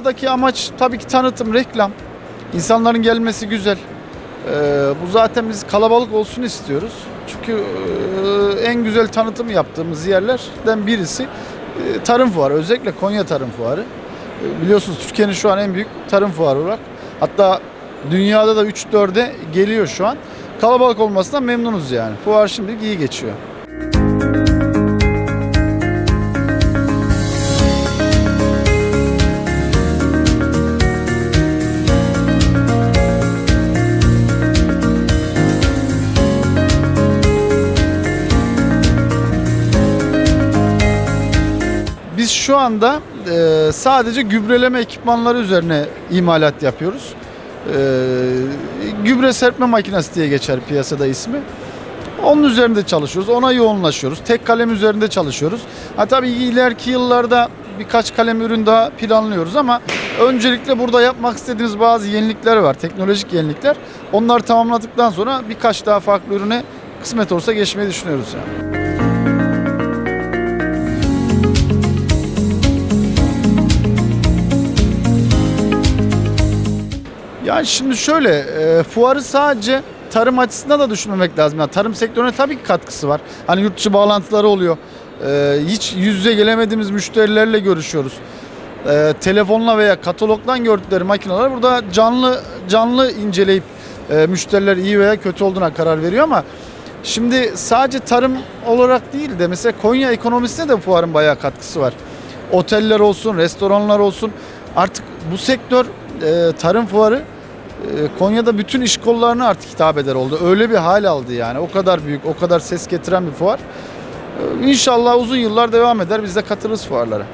fuardaki amaç tabii ki tanıtım, reklam. İnsanların gelmesi güzel. Ee, bu zaten biz kalabalık olsun istiyoruz. Çünkü e, en güzel tanıtım yaptığımız yerlerden birisi e, tarım fuarı. Özellikle Konya Tarım Fuarı. E, biliyorsunuz Türkiye'nin şu an en büyük tarım fuarı olarak. Hatta dünyada da 3-4'e geliyor şu an. Kalabalık olmasından memnunuz yani. Fuar şimdilik iyi geçiyor. Şu anda e, sadece gübreleme ekipmanları üzerine imalat yapıyoruz. E, gübre serpme makinesi diye geçer piyasada ismi. Onun üzerinde çalışıyoruz. Ona yoğunlaşıyoruz. Tek kalem üzerinde çalışıyoruz. Ha tabii ileriki yıllarda birkaç kalem ürün daha planlıyoruz ama öncelikle burada yapmak istediğimiz bazı yenilikler var. Teknolojik yenilikler. Onları tamamladıktan sonra birkaç daha farklı ürüne kısmet olursa geçmeyi düşünüyoruz yani. Şimdi şöyle, e, fuarı sadece tarım açısından da düşünmemek lazım. Yani tarım sektörüne tabii ki katkısı var. Hani yurt dışı bağlantıları oluyor. E, hiç yüz yüze gelemediğimiz müşterilerle görüşüyoruz. E, telefonla veya katalogdan gördükleri makineler burada canlı canlı inceleyip e, müşteriler iyi veya kötü olduğuna karar veriyor ama şimdi sadece tarım olarak değil de mesela Konya ekonomisine de fuarın bayağı katkısı var. Oteller olsun, restoranlar olsun. Artık bu sektör e, tarım fuarı Konya'da bütün iş kollarına artık hitap eder oldu. Öyle bir hal aldı yani. O kadar büyük, o kadar ses getiren bir fuar. E, İnşallah uzun yıllar devam eder. Biz de katılırız fuarlara.